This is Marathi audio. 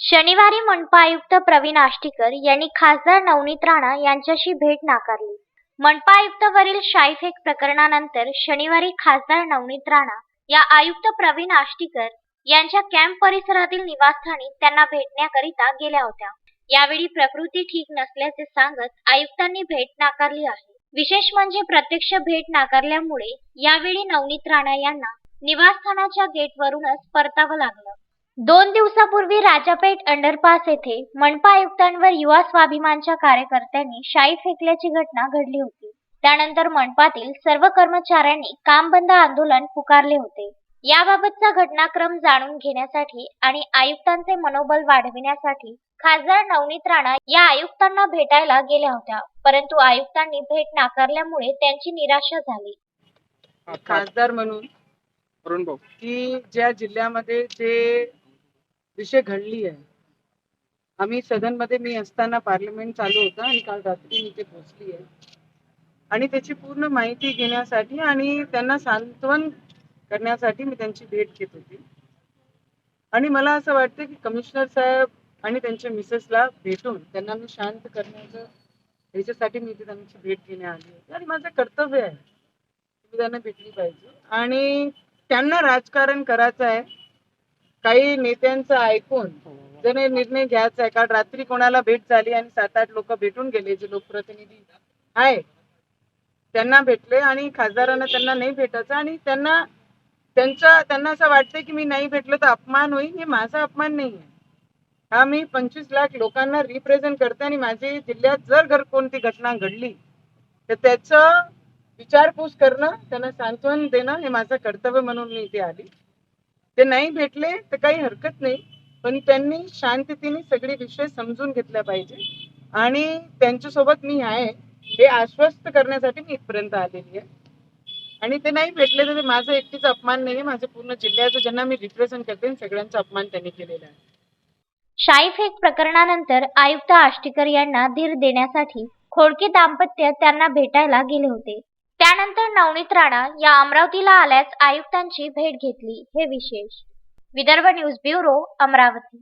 शनिवारी मनपा आयुक्त प्रवीण आष्टीकर यांनी खासदार नवनीत राणा यांच्याशी भेट नाकारली. मनपा आयुक्तवरील शाईफेक प्रकरणानंतर शनिवारी खासदार नवनीत राणा या आयुक्त प्रवीण आष्टीकर यांच्या कॅम्प परिसरातील निवासस्थानी त्यांना भेटण्याकरिता गेल्या होत्या. यावेळी प्रकृती ठीक नसल्याचे सांगत आयुक्तांनी भेट नाकारली आहे. विशेष म्हणजे प्रत्यक्ष भेट नाकारल्यामुळे यावेळी नवनीत राणा यांना निवासस्थानाच्या गेटवरूनच परतावं लागलं. दोन दिवसापूर्वी राजापेठ अंडरपास येथे मनपा आयुक्तांवर युवा स्वाभिमानच्या कार्यकर्त्यांनी शाई फेकल्याची घटना घडली होती. त्यानंतर मनपातील सर्व कर्मचाऱ्यांनी काम बंद आंदोलन पुकारले होते. याबाबतचा घटनाक्रम जाणून घेण्यासाठी आणि आयुक्तांचे मनोबल वाढविण्यासाठी खासदार नवनीत राणा या आयुक्तांना भेटायला गेल्या होत्या परंतु आयुक्तांनी भेट नाकारल्यामुळे त्यांची निराशा झाली. खासदार म्हणून अरुण भाऊ. की ज्या जिल्ह्यामध्ये जे विषय घडली आहे. आम्ही सदनमध्ये मी असताना पार्लमेंट चालू होतं आणि काल रात्री मी इथे पोहोचली आहे. आणि त्याची पूर्ण माहिती घेण्यासाठी आणि त्यांना सांत्वन करण्यासाठी मी त्यांची भेट घेत होती. आणि मला असं वाटतं की कमिशनर साहेब आणि त्यांच्या मिसेसला भेटून त्यांना मी शांत करण्याचं याच्यासाठी मी त्यांची भेट घेणे आली होती. आणि माझं कर्तव्य आहे. मी त्यांना भेटली पाहिजे. आणि त्यांना राजकारण करायचं आहे. काही नेत्यांचं ऐकून जर हे निर्णय घ्यायचा आहे कारण रात्री कोणाला भेट झाली आणि सात आठ लोक भेटून गेले जे लोकप्रतिनिधी आहे त्यांना भेटले आणि खासदारांना त्यांना नाही भेटायचं आणि त्यांना त्यांच्या त्यांना असं वाटतं की मी नाही भेटलं तर अपमान होईल हे माझा अपमान नाही आहे. हा मी पंचवीस लाख लोकांना रिप्रेझेंट करते आणि माझ्या जिल्ह्यात जर घर कोणती घटना घडली तर त्याचं विचारपूस करणं त्यांना सांत्वन देणं हे माझं कर्तव्य म्हणून मी इथे आली. ते नाही भेटले तर काही हरकत नाही. पण त्यांनी शांततेने सगळे विषय समजून घेतला पाहिजे. आणि त्यांच्यासोबत मी आहे. हे आश्वस्त करण्यासाठी मी इथपर्यंत आलेली आहे. आणि ते नाही भेटले तर माझं एकटीचा अपमान नाही माझ्या पूर्ण जिल्ह्याचं ज्यांना मी रिप्रेझेंट करते सगळ्यांचा अपमान त्यांनी केलेला आहे. शाईफेक प्रकरणानंतर आयुक्त आष्टीकर यांना धीर देण्यासाठी खोडके दाम्पत्य त्यांना भेटायला गेले होते. त्यानंतर नवनीत राणा या अमरावतीला आल्यास आयुक्तांची भेट घेतली. हे विशेष. Vidarbha news bureau Amravati.